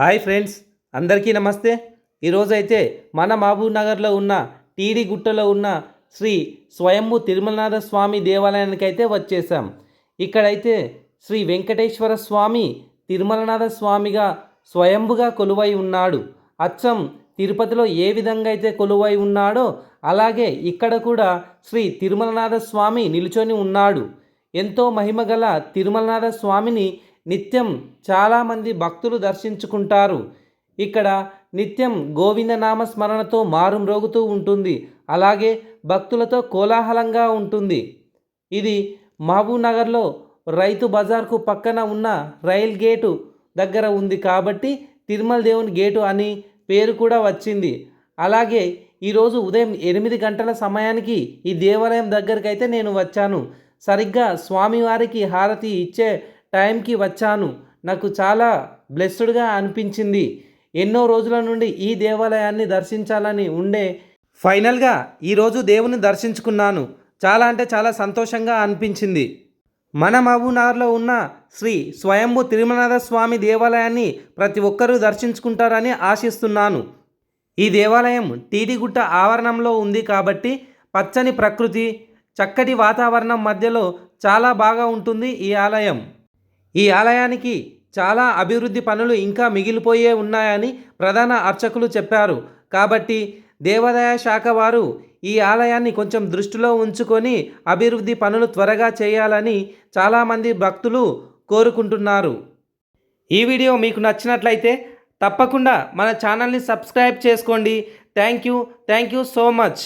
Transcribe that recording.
Hi friends అందరికీ నమస్తే. ఈరోజైతే మన మహబూబ్ నగర్లో ఉన్న టీడీ గుట్టలో ఉన్న శ్రీ స్వయంభు తిరుమలనాథ స్వామి దేవాలయానికి అయితే వచ్చేసాం. ఇక్కడైతే శ్రీ వెంకటేశ్వర స్వామి తిరుమలనాథ స్వామిగా స్వయంభుగా కొలువై ఉన్నాడు. అచ్చం తిరుపతిలో ఏ విధంగా అయితే కొలువై ఉన్నాడో అలాగే ఇక్కడ కూడా శ్రీ తిరుమలనాథ స్వామి నిలుచొని ఉన్నాడు. ఎంతో మహిమగల తిరుమలనాథ స్వామిని నిత్యం చాలామంది భక్తులు దర్శించుకుంటారు. ఇక్కడ నిత్యం గోవిందనామ స్మరణతో మారుమ్రోగుతూ ఉంటుంది. అలాగే భక్తులతో కోలాహలంగా ఉంటుంది. ఇది మహబూబ్నగర్లో రైతు బజార్కు పక్కన ఉన్న రైల్ గేటు దగ్గర ఉంది కాబట్టి తిరుమల దేవుని గేటు అని పేరు కూడా వచ్చింది. అలాగే ఈరోజు ఉదయం ఎనిమిది గంటల సమయానికి ఈ దేవాలయం దగ్గరికి అయితే నేను వచ్చాను. సరిగ్గా స్వామివారికి హారతి ఇచ్చే టైంకి వచ్చాను. నాకు చాలా బ్లెస్డ్గా అనిపించింది. ఎన్నో రోజుల నుండి ఈ దేవాలయాన్ని దర్శించాలని ఉండే ఫైనల్గా ఈరోజు దేవుని దర్శించుకున్నాను. చాలా అంటే చాలా సంతోషంగా అనిపించింది. మన మహబూబ్నగర్లో ఉన్న శ్రీ స్వయంభు తిరుమలనాథ స్వామి దేవాలయాన్ని ప్రతి ఒక్కరూ దర్శించుకుంటారని ఆశిస్తున్నాను. ఈ దేవాలయం టీడీగుట్ట ఆవరణంలో ఉంది కాబట్టి పచ్చని ప్రకృతి చక్కటి వాతావరణం మధ్యలో చాలా బాగా ఉంటుంది ఈ ఆలయం. ఈ ఆలయానికి చాలా అభివృద్ధి పనులు ఇంకా మిగిలిపోయే ఉన్నాయని ప్రధాన అర్చకులు చెప్పారు. కాబట్టి దేవాదాయ శాఖ వారు ఈ ఆలయాన్ని కొంచెం దృష్టిలో ఉంచుకొని అభివృద్ధి పనులు త్వరగా చేయాలని చాలామంది భక్తులు కోరుకుంటున్నారు. ఈ వీడియో మీకు నచ్చినట్లయితే తప్పకుండా మన ఛానల్ని సబ్స్క్రైబ్ చేసుకోండి. Thank you. Thank you so much.